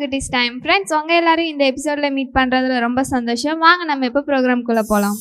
குட்டிஸ் time friends உங்கள் எல்லாரும் இந்த எபிசோடில் மீட் பண்ணுறதுல ரொம்ப சந்தோஷம். வாங்க நம்ம எப்போ ப்ரோக்ராம்குள்ளே போகலாம்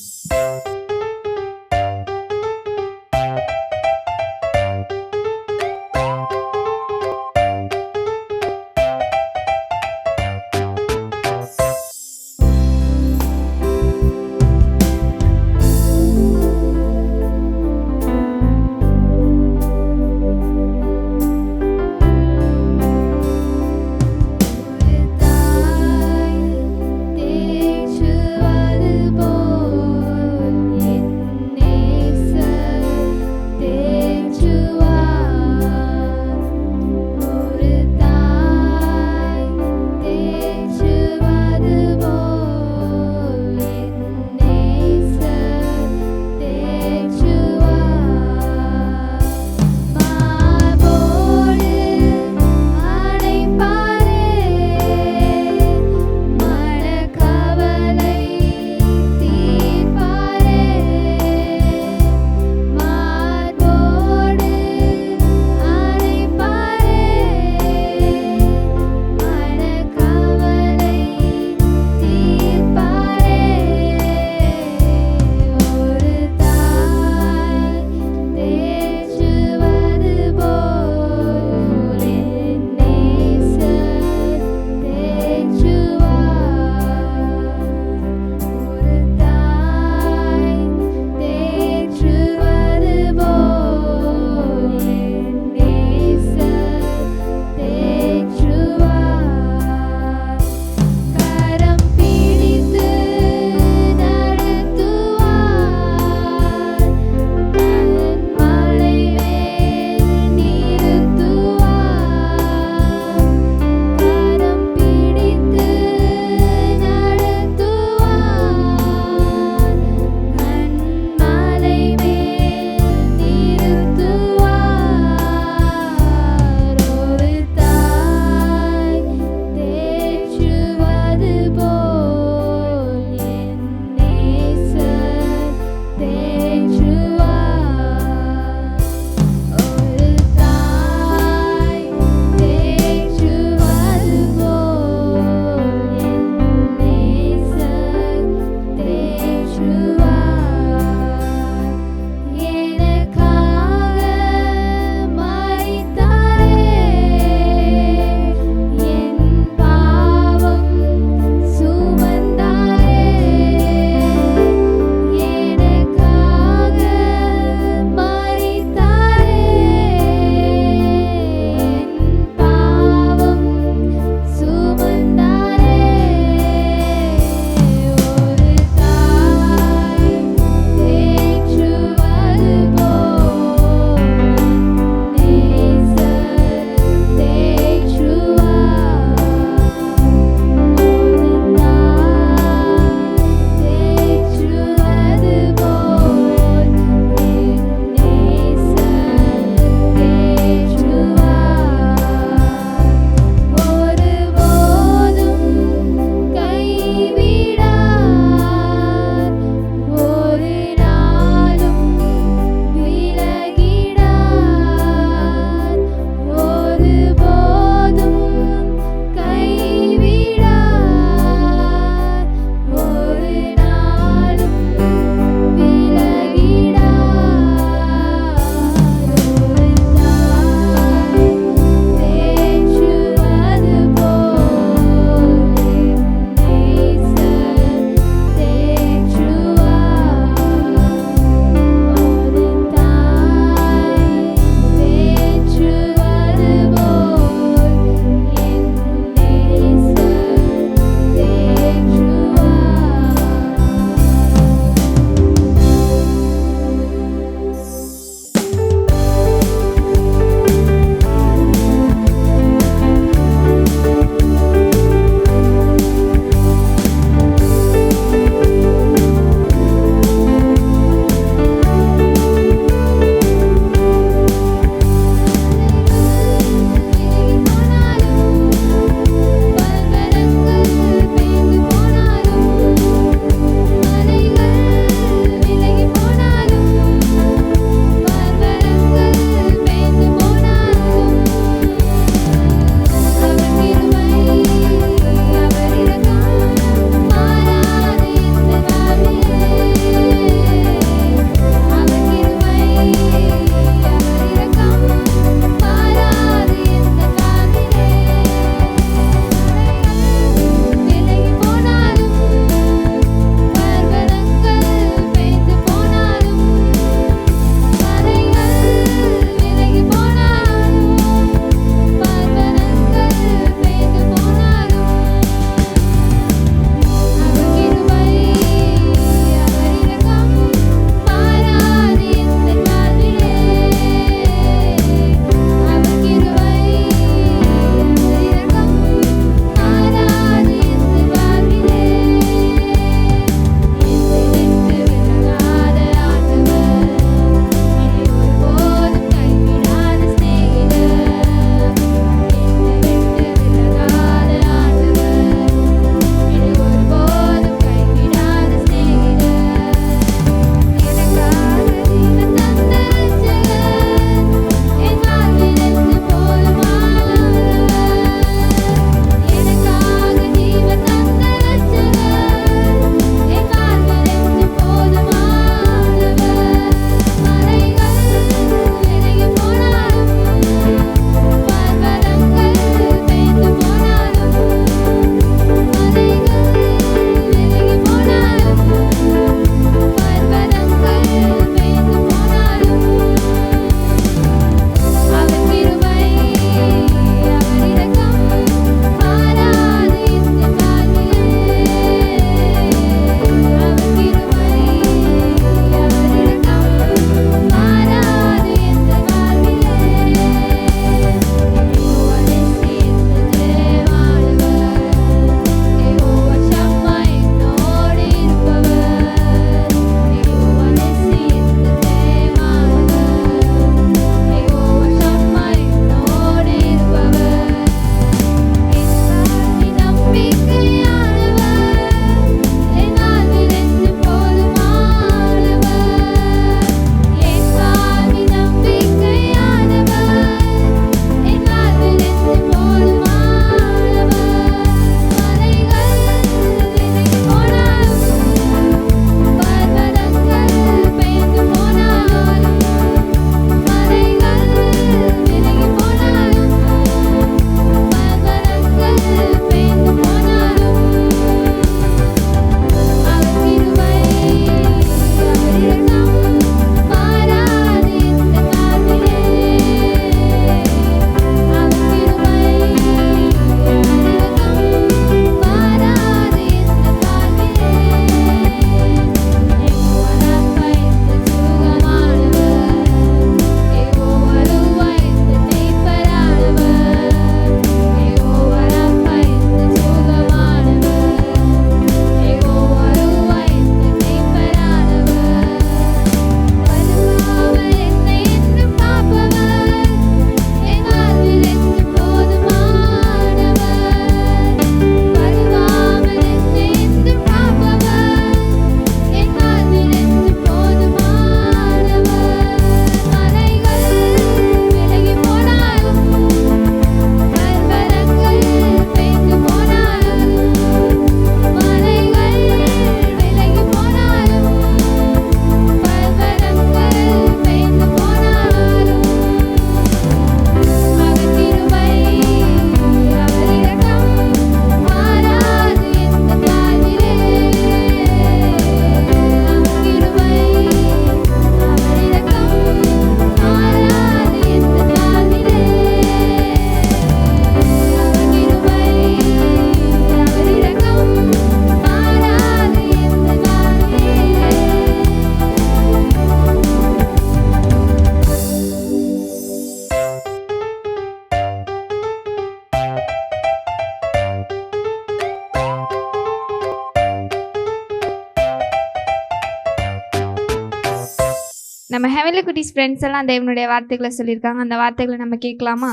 நம்ம ஹெவலி குட்டிஸ் ஃப்ரெண்ட்ஸ் எல்லாம் தேவனுடைய வார்த்தைகளை சொல்லியிருக்காங்க. அந்த வார்த்தைகளை நம்ம கேட்கலாமா?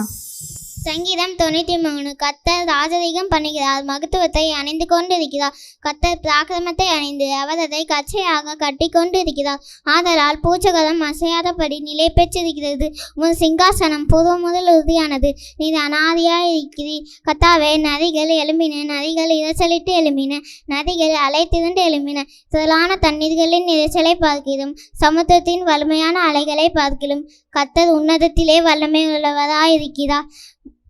சங்கீதம் தொண்ணூற்றி மூணு கத்தர் ராஜதீகம் பண்ணுகிறார். மகத்துவத்தை அணிந்து கொண்டிருக்கிறார். கத்தர் பிராக்கிரமத்தை அணிந்து அவர் அதை கச்சையாக கட்டி கொண்டிருக்கிறார். ஆதலால் பூச்சகரம் அசையாதபடி நிலை பெற்றிருக்கிறது. உன் சிங்காசனம் பூர்வ முதல் உறுதியானது. நீ அனாதியாய் கத்தாவே நதிகள் எழும்பின. நதிகள் இரைச்சலிட்டு எழும்பின. நதிகள் அலை திரண்டு எழும்பின. திரளான தண்ணீர்களின் இரைச்சலை பார்க்கிறோம். சமுத்திரத்தின் வலிமையான அலைகளை பார்க்கிறோம். கத்தர் உன்னதத்திலே வல்லமை உள்ளவராயிருக்கிறார்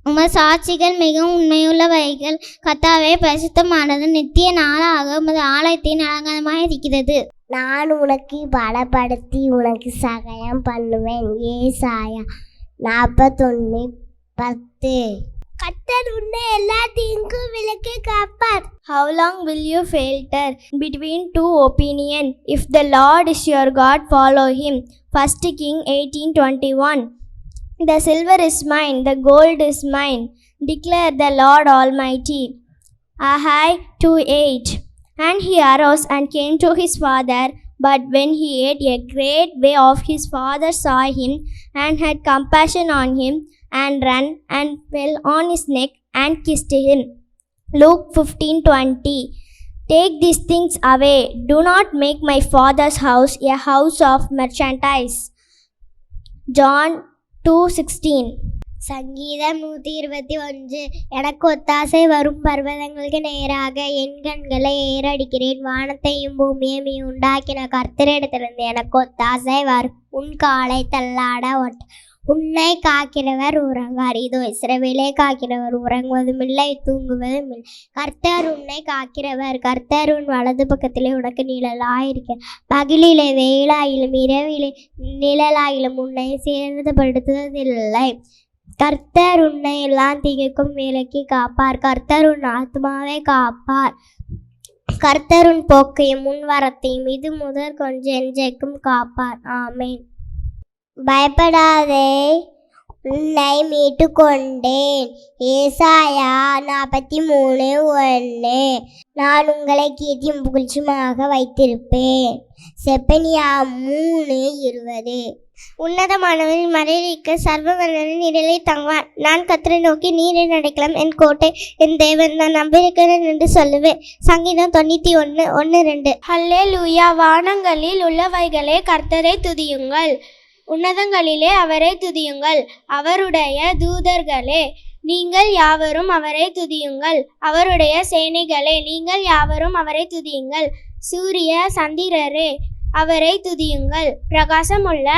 உமது சாட்சிகள் மிகவும் உண்மையுள்ளவைகள் கத்தாவே பரிசுத்தமானது நித்திய நாளாக உமது ஆலயத்தின் அலங்காரமாக இருக்கிறது நான் உனக்கு பலப்படுத்தி உனக்கு சகாயம் பண்ணுவேன் ஏசாயா நாற்பத்தொன்று பத்து கத்தர் உன்னை எல்லா தீங்கும் விலக்கி காப்பார் How long will you falter between two opinion? If the Lord is your God, follow him. First King 1821. The silver is mine, the gold is mine. Declare the Lord Almighty. Ahai 2:8. And he arose and came to his father. But when he ate, a great way of his father saw him and had compassion on him and ran and fell on his neck and kissed him. Luke 15:20 Take these things away do not make my father's house a house of merchandise John 2:16 சங்கீதம் நூற்றி இருபத்தி ஒன்று. எனக்கு ஒத்தாசை வரும் பர்வதங்களுக்கு நேராக என் கண்களை ஏறடிக்கிறேன். வானத்தையும் பூமியையும் நீ உண்டாக்கின கர்த்தரிடத்திலிருந்து எனக்கு ஒத்தாசை வரும். உன் காலை தள்ளாட ஒட்ட உன்னை காக்கிறவர் உறங்கார். இதோ இஸ்ரவேலே காக்கிறவர் உறங்குவதும் இல்லை தூங்குவதும் இல்லை. கர்த்தர் உன்னை காக்கிறவர். கர்த்தர் உன் வலது பக்கத்திலே உனக்கு நிழலாயிருக்க பகலிலே வெயிலாயிலும் இரவிலே நிழலாயிலும் உன்னை சேதப்படுத்துவதில்லை. கர்த்தர் உன்னை எல்லாம் திகைக்கும் விலக்கி காப்பார். கர்த்தர் உன் ஆத்மாவை காப்பார். கர்த்தர் உன் போக்கையும் முன் வரத்தையும் இது முதல் கொஞ்சம் எஞ்சைக்கும் காப்பார். ஆமேன். பயப்படாதே. உன்னை மீட்டு கொண்டேன் ஏசாயா நாற்பத்தி மூணு ஒன்று நான் உங்களை கீர்த்தியும் புகழ்ச்சியுமாக வைத்திருப்பேன். செப்பனியா மூணு இருபது. உன்னதமானவரின் மறைவிக்க சர்வ வல்லவரின் நிழலை தங்குவான். நான் கத்தரை நோக்கி நீரை நடக்கலாம். என் கோட்டை என் தேவன் நான் நம்பியிருக்கிறேன் என்று சொல்லுவேன். சங்கீதம் தொண்ணூற்றி ஒன்று ஒன்று ரெண்டு. ஹல்லே லூயா வானங்களில் உள்ளவைகளே கர்த்தரை துதியுங்கள். உன்னதங்களிலே அவரை துதியுங்கள். அவருடைய தூதர்களே நீங்கள் யாவரும் அவரை துதியுங்கள். அவருடைய சேனைகளே நீங்கள் யாவரும் அவரை துதியுங்கள். சூரிய சந்திரரே அவரை துதியுங்கள். பிரகாசமுள்ள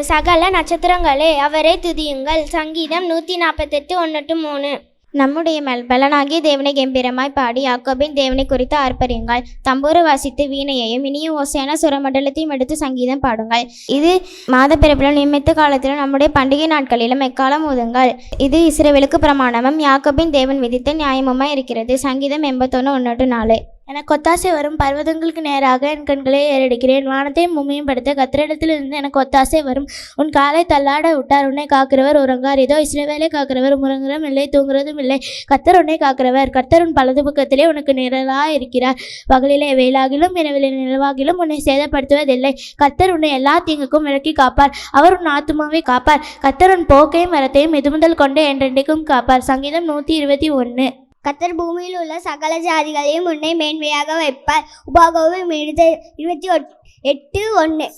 சகல நட்சத்திரங்களே அவரை துதியுங்கள். சங்கீதம் நூற்றி நாற்பத்தெட்டு ஒன்று மூணு. நம்முடைய மேல் பலனாகிய தேவனை கம்பீரமாய் பாடி யாக்கோபின் தேவனை குறித்து ஆர்ப்பரியுங்கள். தம்பூரு வாசித்து வீணையையும் இனிய ஓசையான சுரமண்டலத்தையும் எடுத்து சங்கீதம் பாடுங்கள். இது மாத பிறப்பிலும் நிமித்த காலத்திலும் நம்முடைய பண்டிகை நாட்களிலும் எக்காலம் ஊதுங்கள் இது இஸ்ரவேலுக்கு பிரமாணமும் யாக்கோபின் தேவன் விதித்த நியாயமுமாய் இருக்கிறது. சங்கீதம் எண்பத்தொன்று ஒன்று நாலு. எனக்கு ஒத்தாசை வரும் பர்வதங்களுக்கு நேராக என் கண்களை ஏறெடுக்கிறேன். வானத்தையும் பூமியும் படுத்த கத்திரிடத்திலிருந்து எனக்கு ஒத்தாசை வரும். உன் காலை தள்ளாட விட்டார். உன்னை காக்கிறவர் உறங்கார். இதோ இஸ்ரவேலை காக்கிறவர். உறங்குறதும் இல்லை தூங்குறதும் இல்லை. கத்தர் உன்னை காக்கிறவர். கர்த்தர் உன் பலது பக்கத்திலே உனக்கு நிழலாக இருக்கிறார் பகலிலே வேலாகிலும் இரவிலே நிலவாகிலும் உன்னை சேதப்படுத்துவதில்லை. கர்த்தர் உன்னை எல்லா தீங்குக்கும் விலக்கி காப்பார். அவர் உன் ஆத்மாவை காப்பார். கத்தர் உன் போக்கையும் வரத்தையும் மிதுமுதல் கொண்டு என்றென்றைக்கும் காப்பார். சங்கீதம் நூற்றி இருபத்தி ஒன்று கத்தர் பூமியில் உள்ள சகல ஜாதிகளையும் உன்னை மேன்மையாக வைப்பார். உபாகோவும் எழுத இருபத்தி எட்டு ஒன்று.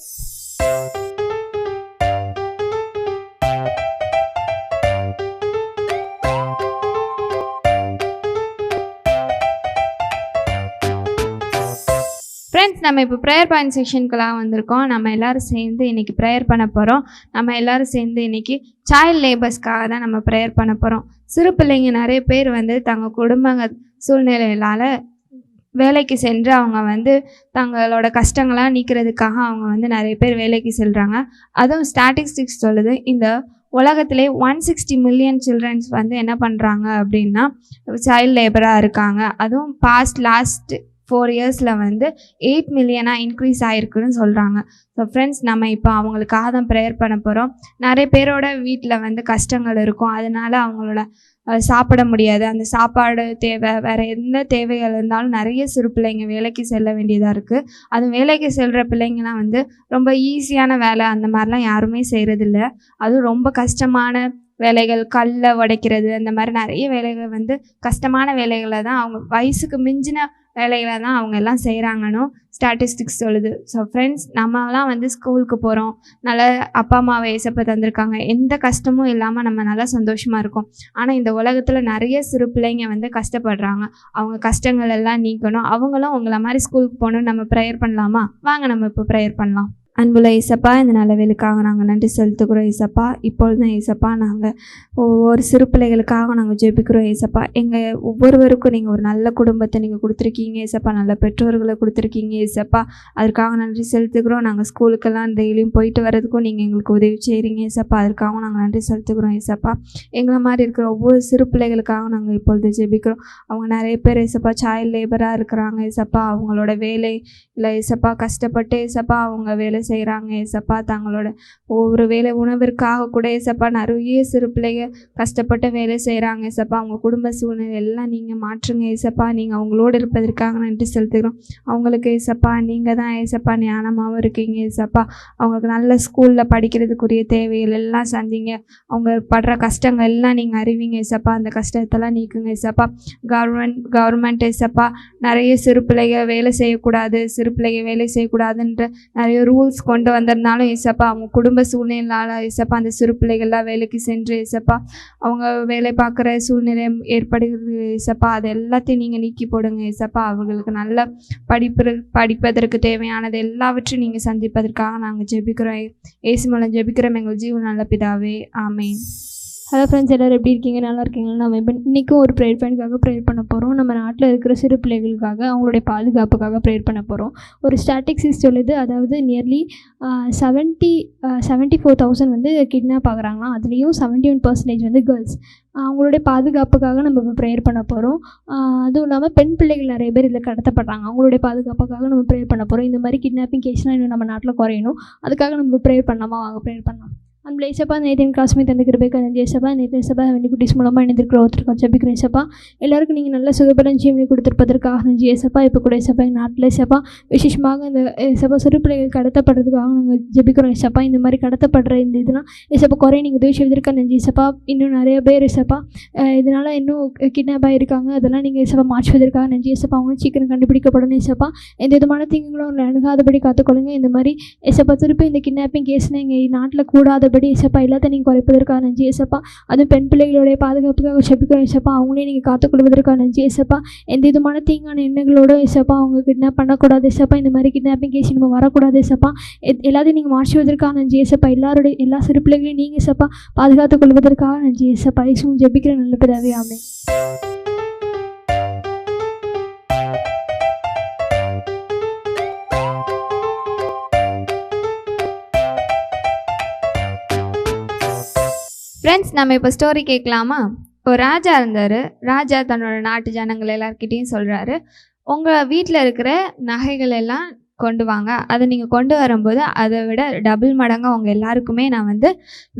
ஃப்ரெண்ட்ஸ் நம்ம இப்போ ப்ரேயர் பாயிண்ட் செக்ஷனுக்குலாம் வந்திருக்கோம். நம்ம எல்லோரும் சேர்ந்து இன்னைக்கு ப்ரேயர் பண்ண போகிறோம் நம்ம எல்லோரும் சேர்ந்து இன்னைக்கு சைல்ட் லேபர்ஸ்க்காக தான் நம்ம ப்ரேயர் பண்ண போகிறோம் சிறு பிள்ளைங்க நிறைய பேர் வந்து தங்கள் குடும்பங்க சூழ்நிலைகளால் வேலைக்கு சென்று அவங்க வந்து தங்களோட கஷ்டங்களாக நீக்கிறதுக்காக அவங்க வந்து நிறைய பேர் வேலைக்கு செல்கிறாங்க அதுவும் ஸ்டாட்டிஸ்டிக்ஸ் சொல்லுது. இந்த உலகத்திலே ஒன் சிக்ஸ்டி மில்லியன் சில்ட்ரன்ஸ் வந்து என்ன பண்ணுறாங்க அப்படின்னா சைல்ட் லேபராக இருக்காங்க. அதுவும் பாஸ்ட் லாஸ்ட் ஃபோர் இயர்ஸில் வந்து எயிட் மில்லியனாக இன்க்ரீஸ் ஆகிருக்குன்னு சொல்கிறாங்க ஸோ ஃப்ரெண்ட்ஸ் நம்ம இப்போ அவங்களுக்காக தான் ப்ரேயர் பண்ண போகிறோம் நிறைய பேரோட வீட்டில் வந்து கஷ்டங்கள் இருக்கும். அதனால அவங்களோட சாப்பிட முடியாது. அந்த சாப்பாடு தேவை வேறு எந்த தேவைகள் இருந்தாலும் நிறைய சிறு பிள்ளைங்க வேலைக்கு செல்ல வேண்டியதாக இருக்குது அது வேலைக்கு செல்கிற பிள்ளைங்கலாம் வந்து ரொம்ப ஈஸியான வேலை அந்த மாதிரிலாம் யாருமே செய்கிறதில்ல அதுவும் ரொம்ப கஷ்டமான வேலைகள் கல்லை உடைக்கிறது அந்த மாதிரி நிறைய வேலைகள் வந்து கஷ்டமான வேலைகளை தான் அவங்க வயசுக்கு மிஞ்சின வேலைகளை தான் அவங்க எல்லாம் செய்கிறாங்கன்னு ஸ்டாட்டிஸ்டிக்ஸ் சொல்லுது. ஸோ ஃப்ரெண்ட்ஸ் நம்மலாம் வந்து ஸ்கூலுக்கு போகிறோம் நல்ல அப்பா அம்மாவை ஏசப்ப தந்திருக்காங்க. எந்த கஷ்டமும் இல்லாமல் நம்ம நல்லா சந்தோஷமாக இருக்கோம். ஆனால் இந்த உலகத்தில் நிறைய சிறு பிள்ளைங்க வந்து கஷ்டப்படுறாங்க. அவங்க கஷ்டங்கள் எல்லாம் நீக்கணும். அவங்களும் உங்களை மாதிரி ஸ்கூலுக்கு போகணும்னு நம்ம ப்ரேயர் பண்ணலாமா? வாங்க நம்ம இப்போ ப்ரேயர் பண்ணலாம். அன்புள்ள ஏசப்பா இந்த நல்லவேலுக்காக நாங்கள் நன்றி செலுத்துக்கிறோம் ஏசப்பா. இப்பொழுதும் ஏசப்பா நாங்கள் ஒவ்வொரு சிறு பிள்ளைகளுக்காக நாங்கள் ஜெபிக்கிறோம் ஏசப்பா. எங்கள் ஒவ்வொருவருக்கும் நீங்கள் ஒரு நல்ல குடும்பத்தை நீங்கள் கொடுத்துருக்கீங்க ஏசப்பா. நல்ல பெற்றோர்களை கொடுத்துருக்கீங்க ஏசப்பா. அதற்காக நன்றி செலுத்துக்கிறோம் நாங்கள் ஸ்கூலுக்கெல்லாம் டெய்லியும் போயிட்டு வர்றதுக்கும் நீங்கள் எங்களுக்கு உதவி செய்கிறீங்க ஏசப்பா. அதற்காக நாங்கள் நன்றி செலுத்துக்கிறோம் ஏசப்பா. எங்களை மாதிரி இருக்கிற ஒவ்வொரு சிறு பிள்ளைகளுக்காக நாங்கள் இப்பொழுது ஜெபிக்கிறோம். அவங்க நிறைய பேர் ஏசப்பா சைல்ட் லேபராக இருக்கிறாங்க ஏசப்பா. அவங்களோட வேலை இல்லை ஏசப்பா கஷ்டப்பட்டு ஏசப்பா. அவங்க வேலை செய்கிறாங்க ஏசப்பா. தங்களோட ஒவ்வொரு வேலை உணவிற்காக கூட ஏசப்பா நிறைய சிறு பிள்ளைங்க கஷ்டப்பட்டு வேலை செய்கிறாங்க ஏசப்பா. அவங்க குடும்ப சூழ்நிலை எல்லாம் நீங்கள் மாற்றுங்க ஏசப்பா. நீங்கள் அவங்களோடு இருப்பதற்காக நன்றி செலுத்துகிறோம். அவங்களுக்கு ஏசப்பா நீங்கள் தான் ஏசப்பா ஞானமாகவும் இருக்கீங்க ஏசப்பா. அவங்களுக்கு நல்ல ஸ்கூலில் படிக்கிறதுக்குரிய தேவைகள் எல்லாம் சந்திங்க. அவங்க படுற கஷ்டங்கள் எல்லாம் நீங்கள் அறிவிங்க ஏசப்பா. அந்த கஷ்டத்தெல்லாம் நீக்குங்க ஏசப்பா. கவர்மெண்ட் கவர்மெண்ட் ஏசப்பா. நிறைய சிறு பிள்ளைங்க வேலை செய்யக்கூடாது சிறு பிள்ளைங்க வேலை செய்யக்கூடாதுன்ற நிறைய ரூல் ரூல்ஸ் கொண்டு வந்திருந்தாலும் ஏசப்பா அவங்க குடும்ப சூழ்நிலையால் ஏசப்பா அந்த சிறு பிள்ளைகள்லாம் வேலைக்கு சென்று ஏசப்பா அவங்க வேலை பார்க்குற சூழ்நிலை ஏற்படுகிறது ஏசப்பா. அது எல்லாத்தையும் நீங்கள் நீக்கி போடுங்க ஏசப்பா. அவங்களுக்கு நல்ல படிப்பு படிப்பதற்கு தேவையானது எல்லாவற்றையும் நீங்கள் சந்திப்பதற்காக நாங்கள் ஜெபிக்கிறோம். ஏசு மூலம் ஜெபிக்கிறோம். எங்கள் ஜீவன் நல்ல பிதாவே. ஆமேன். ஹலோ ஃப்ரெண்ட்ஸ் எல்லோரும் எப்படி இருக்கீங்க? நல்லா இருக்கீங்களா? நம்ம இப்போ இன்றைக்கும் ஒரு ப்ரேயர் பாயிண்ட்காக ப்ரேயர் பண்ண போகிறோம் நம்ம நாட்டில் இருக்கிற சிறு பிள்ளைகளுக்காக அவங்களுடைய பாதுகாப்புக்காக ப்ரேயர் பண்ண போகிறோம் ஒரு ஸ்டாட்டிக்ஸிஸ் சொல்லுது. அதாவது nearly seventy seventy four thousand வந்து கிட்னாப் ஆகுறாங்களாம். அதுலேயும் செவன்ட்டி ஒன் பர்சன்டேஜ் வந்து கேர்ள்ஸ் அவங்களுடைய பாதுகாப்புக்காக நம்ம இப்போ ப்ரேயர் பண்ண போகிறோம் அதுவும் இல்லாமல் பெண் பிள்ளைகள் நிறைய பேர் இதில் கடத்தப்படுறாங்க. அவங்களுடைய பாதுகாப்புக்காக நம்ம ப்ரேயர் பண்ண போகிறோம் இந்த மாதிரி கிட்னாப்பிங் கேஸ்லாம் இன்னும் நம்ம நாட்டில் குறையணும். அதுக்காக நம்ம ப்ரேயர் பண்ணலாமா? வாங்க ப்ரேயர் பண்ணலாம். அந்த ஏசப்பா நேத்தின் காசுமே தந்து கிருபைக்கு அந்த ஏசப்பா நேற்று ஏசப்பா வெண்டி குட்டிஸ் மூலமாக இணைந்திருக்கிற ஒருத்தருக்கும் ஜபிக்கிறேன் ஏசப்பா எல்லாருக்கும் நீங்கள் நல்ல சுகபலம் ஜீவனை கொடுத்துருப்பதற்காக நன்றி ஏசப்பா இப்போ கூட ஏசப்பா எங்கள் நாட்டில் ஏசப்பா விசேஷமாக இந்த ஏசப்பா சிறு பிள்ளைகள் கடத்தப்படுறதுக்காக நாங்கள் ஜெபிக்கிறோம் ஏசப்பா இந்த மாதிரி கடத்தப்படுற இந்த இதெல்லாம் ஏசப்பா குறைய நீங்கள் உதவி செய்வதற்காக நன்றி ஏசப்பா இன்னும் நிறைய பேர் ஏசப்பா இதனால் இன்னும் கிட்னாப் ஆகியிருக்காங்க அதெல்லாம் நீங்கள் ஏசப்பா மாற்றுவதற்காக நன்றி ஏசப்பா அவங்களும் சீக்கிரம் கண்டுபிடிக்கப்படணும் ஏசப்பா எந்த விதமான தீங்குகளும் அவங்களை அணுகாதபடி காத்துக்கொள்ளுங்க. இந்த மாதிரி ஏசப்பா திருப்பி இந்த கிட்னாப்பிங் கேஸ்னால் எங்கள் நாட்டில் கூடாத கூடாதபடி இசப்பா எல்லாத்தையும் நீங்கள் குறைப்பதற்காக நன்றி இசப்பா அதுவும் பெண் பிள்ளைகளுடைய பாதுகாப்புக்காக செபிக்கிறோம் இசப்பா அவங்களையும் நீங்கள் காத்துக்கொள்வதற்காக நன்றி ஏசப்பா. எந்த விதமான தீங்கான எண்ணங்களோட இசப்பா அவங்க கிட்னாப் பண்ணக்கூடாது இசப்பா இந்த மாதிரி கிட்னாப்பிங் கேஸ் நம்ம வரக்கூடாது இசப்பா எல்லாத்தையும் நீங்கள் மாற்றுவதற்காக நன்றி இசப்பா எல்லாருடைய எல்லா சிறு பிள்ளைகளையும் நீங்கள் இசப்பா பாதுகாத்துக் கொள்வதற்காக நன்றி இசப்பா இயேசுவும் ஜெபிக்கிற நல்ல பிதாவே ஆமென். ஃப்ரெண்ட்ஸ் நம்ம இப்போ ஸ்டோரி கேட்கலாமா? இப்போ ராஜா இருந்தார். ராஜா தன்னோட நாட்டு ஜனங்கள் எல்லார்கிட்டேயும் சொல்கிறாரு உங்கள் வீட்டில் இருக்கிற நகைகள் எல்லாம் கொண்டு வாங்க. அதை நீங்கள் கொண்டு வரும்போது அதை விட டபுள் மடங்காக அவங்க எல்லாருக்குமே நான் வந்து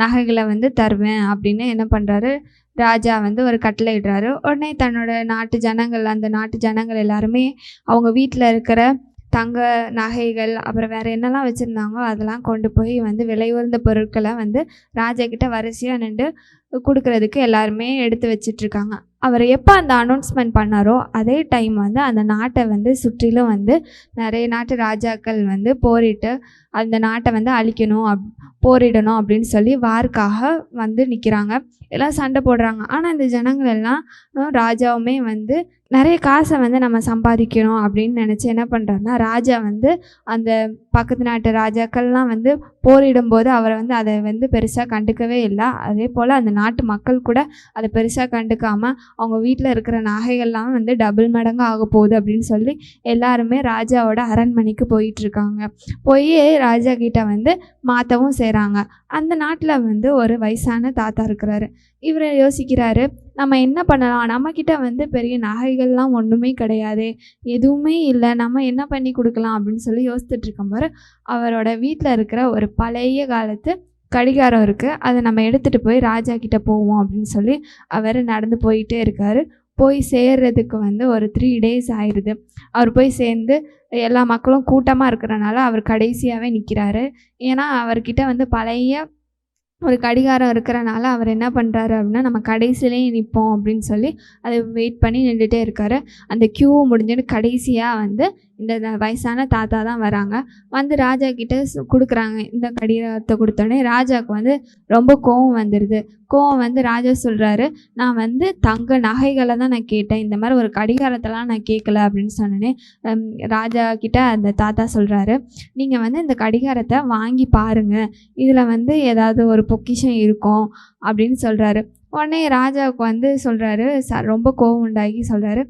நகைகளை வந்து தருவேன் அப்படின்னு என்ன பண்ணுறாரு ராஜா வந்து ஒரு கட்டளை இடுறாரு. உடனே தன்னோட நாட்டு ஜனங்கள் அந்த நாட்டு ஜனங்கள் எல்லாருமே அவங்க வீட்டில் இருக்கிற தங்க நகைகள் அப்புறம் வேறு என்னெல்லாம் வச்சுருந்தாங்களோ அதெல்லாம் கொண்டு போய் வந்து விலை உயர்ந்த பொருட்களை வந்து ராஜா கிட்ட வரிசையாக நின்று கொடுக்கறதுக்கு எல்லாருமே எடுத்து வச்சிட்ருக்காங்க. அவர் எப்போ அந்த அனௌன்ஸ்மெண்ட் பண்ணாரோ அதே டைம் வந்து அந்த நாட்டை வந்து சுற்றிலும் வந்து நிறைய நாட்டு ராஜாக்கள் வந்து போரிட்டு அந்த நாட்டை வந்து அழிக்கணும் அப் போரிடணும் அப்படின்னு சொல்லி வார்க்காக வந்து நிற்கிறாங்க எல்லாம் சண்டை போடுறாங்க. ஆனால் இந்த ஜனங்கள் எல்லாம் ராஜாவுமே வந்து நிறைய காசை வந்து நம்ம சம்பாதிக்கணும் அப்படின்னு நினச்சி என்ன பண்ணுறாருன்னா ராஜா வந்து அந்த பக்கத்து நாட்டு ராஜாக்கள்லாம் வந்து போரிடும்போது அவரை வந்து அதை வந்து பெருசாக கண்டுக்கவே இல்லை. அதே போல் அந்த நாட்டு மக்கள் கூட அதை பெருசாக கண்டுக்காமல் அவங்க வீட்டில் இருக்கிற நகைகள்லாம் வந்து டபுள் மடங்கு ஆக போகுது அப்படின்னு சொல்லி எல்லாருமே ராஜாவோட அரண்மனைக்கு போயிட்டுருக்காங்க. போய் ராஜா கிட்ட வந்து மாற்றவும் செய்கிறாங்க அந்த நாட்டில் வந்து ஒரு வயசான தாத்தா இருக்கிறாரு. இவர் யோசிக்கிறாரு நம்ம என்ன பண்ணலாம்? நம்மக்கிட்ட வந்து பெரிய நகைகள்லாம் ஒன்றுமே கிடையாது. எதுவுமே இல்லை. நம்ம என்ன பண்ணி கொடுக்கலாம் அப்படின்னு சொல்லி யோசிச்சுட்டு இருக்கும்போது அவரோட வீட்டில் இருக்கிற ஒரு பழைய காலத்து கடிகாரம் இருக்குது அதை நம்ம எடுத்துகிட்டு போய் ராஜா கிட்டே போவோம் அப்படின்னு சொல்லி அவர் நடந்து போயிட்டே இருக்கார். போய் சேர்றதுக்கு வந்து ஒரு த்ரீ டேஸ் ஆயிடுது அவர் போய் சேர்ந்து எல்லா மக்களும் கூட்டமாக இருக்கிறனால அவர் கடைசியாகவே நிற்கிறாரு ஏன்னா அவர்கிட்ட வந்து பழைய ஒரு கடிகாரம் இருக்கிறனால அவர் என்ன பண்ணுறாரு அப்படின்னா நம்ம கடைசியிலேயே நிற்போம் அப்படின்னு சொல்லி அதை வெயிட் பண்ணி நின்றுட்டே இருக்காரு. அந்த க்யூ முடிஞ்சுட்டு கடைசியாக வந்து இந்த வயசான தாத்தா தான் வராங்க. வந்து ராஜா கிட்ட சு- கொடுக்குறாங்க இந்த கடிகாரத்தை கொடுத்தோடனே ராஜாவுக்கு வந்து ரொம்ப கோவம் வந்துடுது கோவம் வந்து ராஜா சொல்கிறாரு நான் வந்து தங்க நகைகளை தான் நான் கேட்டேன். இந்த மாதிரி ஒரு கடிகாரத்தெல்லாம் நான் கேட்கல அப்படின்னு சொன்னோன்னே ராஜா கிட்ட அந்த தாத்தா சொல்கிறாரு நீங்கள் வந்து இந்த கடிகாரத்தை வாங்கி பாருங்கள் இதில் வந்து ஏதாவது ஒரு பொக்கிஷம் இருக்கும். அப்படின்னு சொல்கிறாரு உடனே ராஜாவுக்கு வந்து சொல்கிறாரு ச ரொம்ப கோவம் உண்டாகி சொல்கிறாரு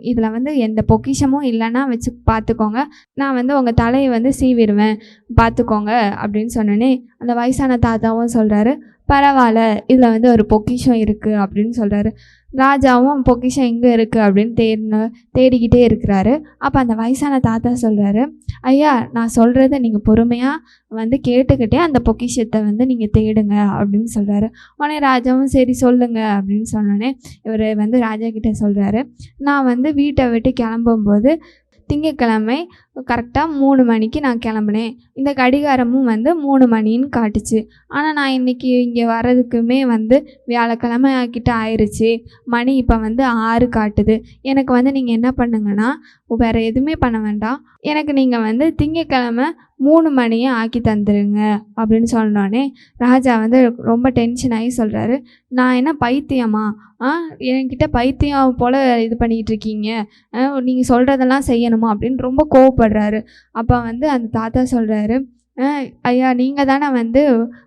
இதில் வந்து எந்த பொக்கிஷமும் இல்லைன்னா வச்சு பார்த்துக்கோங்க நான் வந்து உங்கள் தலையை வந்து சீவிடுவேன். பார்த்துக்கோங்க அப்படின்னு சொன்னோன்னே அந்த வயசான தாத்தாவும் சொல்கிறாரு பரவாயில்ல இதில் வந்து ஒரு பொக்கிஷம் இருக்குது அப்படின்னு சொல்கிறாரு ராஜாவும் பொக்கிஷம் எங்கே இருக்குது அப்படின்னு தேடின தேடிக்கிட்டே இருக்கிறாரு. அப்போ அந்த வயசான தாத்தா சொல்கிறாரு ஐயா நான் சொல்கிறத நீங்கள் பொறுமையாக வந்து கேட்டுக்கிட்டே அந்த பொக்கிஷத்தை வந்து நீங்கள் தேடுங்க அப்படின்னு சொல்கிறாரு உடனே ராஜாவும் சரி சொல்லுங்க அப்படின்னு சொன்னோடனே இவர் வந்து ராஜா கிட்டே சொல்கிறாரு நான் வந்து வீட்டை விட்டு கிளம்பும்போது திங்கட்கிழமை கரெக்டாக மூணு மணிக்கு நான் கிளம்புனேன். இந்த கடிகாரமும் வந்து மூணு மணின்னு காட்டுச்சு. ஆனால் நான் இன்றைக்கி இங்கே வர்றதுக்குமே வந்து வியாழக்கிழமை கிட்ட ஆயிடுச்சு மணி இப்போ வந்து ஆறு காட்டுது. எனக்கு வந்து நீங்கள் என்ன பண்ணுங்கன்னா வேறு எதுவுமே பண்ண வேண்டாம். எனக்கு நீங்கள் வந்து திங்கக்கிழமை மூணு மணியை ஆக்கி தந்துடுங்க அப்படின்னு சொன்னோடனே ராஜா வந்து ரொம்ப டென்ஷன் ஆகி சொல்கிறாரு நான் என்ன பைத்தியமா? ஆ என்கிட்ட பைத்தியம் போல் இது பண்ணிக்கிட்டு இருக்கீங்க. நீங்கள் சொல்கிறதெல்லாம் செய்யணுமா? அப்படின்னு ரொம்ப கோவப்படுறாரு அப்போ வந்து அந்த தாத்தா சொல்கிறாரு ஐயா நீங்கள் தானே வந்து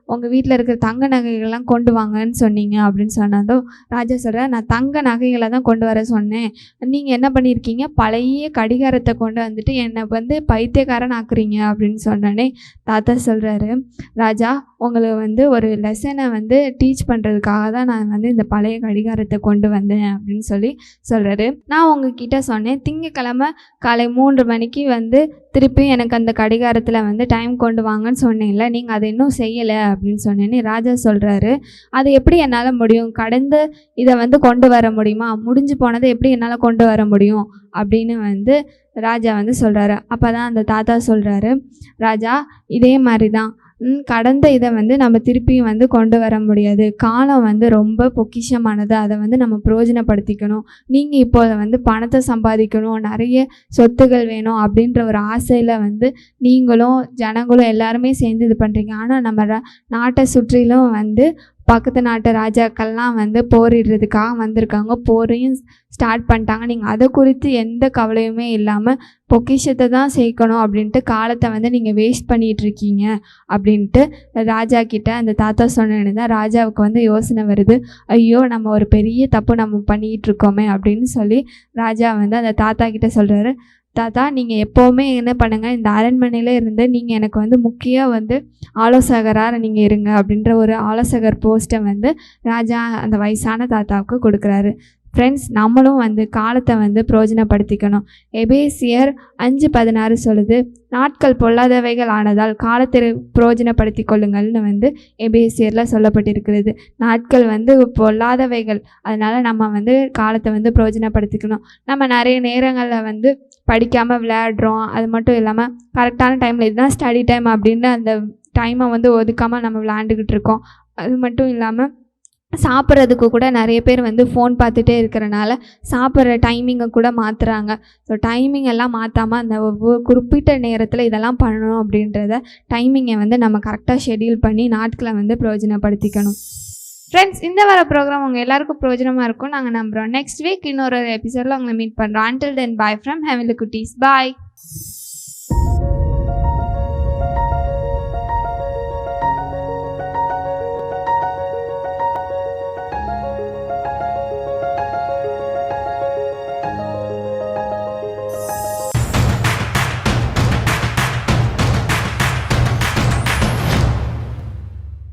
உங்கள் வீட்டில் இருக்கிற தங்க நகைகள்லாம் கொண்டு வாங்கன்னு சொன்னீங்க அப்படின்னு சொன்னதும் ராஜா சொல்கிறார் நான் தங்க நகைகளை தான் கொண்டு வர சொன்னேன். நீங்கள் என்ன பண்ணியிருக்கீங்க? பழைய கடிகாரத்தை கொண்டு வந்துட்டு என்னை வந்து பைத்தியக்காரன் ஆக்குறீங்க அப்படின்னு சொன்னோடனே தாத்தா சொல்கிறாரு ராஜா உங்களை வந்து ஒரு லெசனை வந்து டீச் பண்ணுறதுக்காக தான் நான் வந்து இந்த பழைய கடிகாரத்தை கொண்டு வந்தேன் அப்படின்னு சொல்லி சொல்கிறாரு நான் உங்ககிட்ட சொன்னேன் திங்கக்கிழமை காலை மூன்று மணிக்கு வந்து திருப்பி எனக்கு அந்த கடிகாரத்தில் வந்து டைம் கொண்டு வாங்கன்னு சொன்னேன்ல நீங்கள் அதை இன்னும் செய்யலை அப்படின்னு சொன்னேன்னு ராஜா சொல்கிறாரு அது எப்படி என்னால் முடியும்? கடந்த இதை வந்து கொண்டு வர முடியுமா? முடிஞ்சு போனதை எப்படி என்னால் கொண்டு வர முடியும்? அப்படின்னு வந்து ராஜா வந்து சொல்கிறாரு அப்போ தான் அந்த தாத்தா சொல்கிறாரு ராஜா இதே மாதிரி தான் கடந்த இதை வந்து நம்ம திருப்பியும் வந்து கொண்டு வர முடியாது. காலம் வந்து ரொம்ப பொக்கிஷமானது. அதை வந்து நம்ம பிரயோஜனப்படுத்திக்கணும். நீங்கள் இப்போ அதை வந்து பணத்தை சம்பாதிக்கணும். நிறைய சொத்துகள் வேணும் அப்படின்ற ஒரு ஆசையில் வந்து நீங்களும் ஜனங்களும் எல்லாருமே சேர்ந்து இது பண்ணுறீங்க ஆனால் நம்ம நாட்டை சுற்றிலும் வந்து பக்கத்து நாட்டு ராஜாக்கள்லாம் வந்து போரிடுறதுக்காக வந்திருக்காங்க. போரையும் ஸ்டார்ட் பண்ணிட்டாங்க. நீங்கள் அதை குறித்து எந்த கவலையுமே இல்லாமல் பொக்கிஷத்தை தான் சேர்க்கணும் அப்படின்ட்டு காலத்தை வந்து நீங்கள் வேஸ்ட் பண்ணிகிட்ருக்கீங்க அப்படின்ட்டு ராஜா கிட்ட அந்த தாத்தா சொன்னேன்னு தான் ராஜாவுக்கு வந்து யோசனை வருது. ஐயோ நம்ம ஒரு பெரிய தப்பு நம்ம பண்ணிகிட்ருக்கோமே இருக்கோமே அப்படின்னு சொல்லி ராஜா வந்து அந்த தாத்தா கிட்ட சொல்கிறாரு தாத்தா நீங்கள் எப்போவுமே என்ன பண்ணுங்கள் இந்த அரண்மனையில் இருந்து நீங்கள் எனக்கு வந்து முக்கிய வந்து ஆலோசகராக நீங்கள் இருங்க அப்படின்ற ஒரு ஆலோசகர் போஸ்ட்டை வந்து ராஜா அந்த வயசான தாத்தாவுக்கு கொடுக்குறாரு. ஃப்ரெண்ட்ஸ் நம்மளும் வந்து காலத்தை வந்து பிரயோஜனப்படுத்திக்கணும் எபேசியர் அஞ்சு பதினாறு சொல்லுது நாட்கள் பொல்லாதவைகள் ஆனதால் காலத்தை பிரயோஜனப்படுத்தி கொள்ளுங்கள்னு வந்து எபேசியரில் சொல்லப்பட்டிருக்கிறது. நாட்கள் வந்து பொல்லாதவைகள் அதனால் நம்ம வந்து காலத்தை வந்து பிரயோஜனப்படுத்திக்கணும் நம்ம நிறைய நேரங்களில் வந்து படிக்காமல் விளையாடுறோம். அது மட்டும் இல்லாமல் கரெக்டான டைமில் இதுதான் ஸ்டடி டைம் அப்படின்னு அந்த டைமை வந்து ஒதுக்காமல் நம்ம விளையாண்டுக்கிட்டு இருக்கோம். அது மட்டும் இல்லாமல் சாப்பிட்றதுக்கு கூட நிறைய பேர் வந்து ஃபோன் பார்த்துட்டே இருக்கிறனால சாப்பிட்ற டைமிங்கை கூட மாற்றுறாங்க ஸோ டைமிங் எல்லாம் மாற்றாமல் அந்த ஒவ்வொரு குறிப்பிட்ட நேரத்தில் இதெல்லாம் பண்ணணும் அப்படின்றத டைமிங்கை வந்து நம்ம கரெக்டாக ஷெடியூல் பண்ணி நாட்களை வந்து பிரயோஜனப்படுத்திக்கணும். ஃப்ரெண்ட்ஸ் இந்த வர ப்ரோக்ராம் உங்கள் எல்லாருக்கும் பிரயோஜனமாக இருக்கும் நாங்கள் நம்புகிறோம் நெக்ஸ்ட் வீக் இன்னொரு எபிசோடில் உங்களை மீட் பண்ணுறோம் அண்டில் தென் பாய் ஃப்ரம் ஹெவிலு குட்டீஸ் பாய்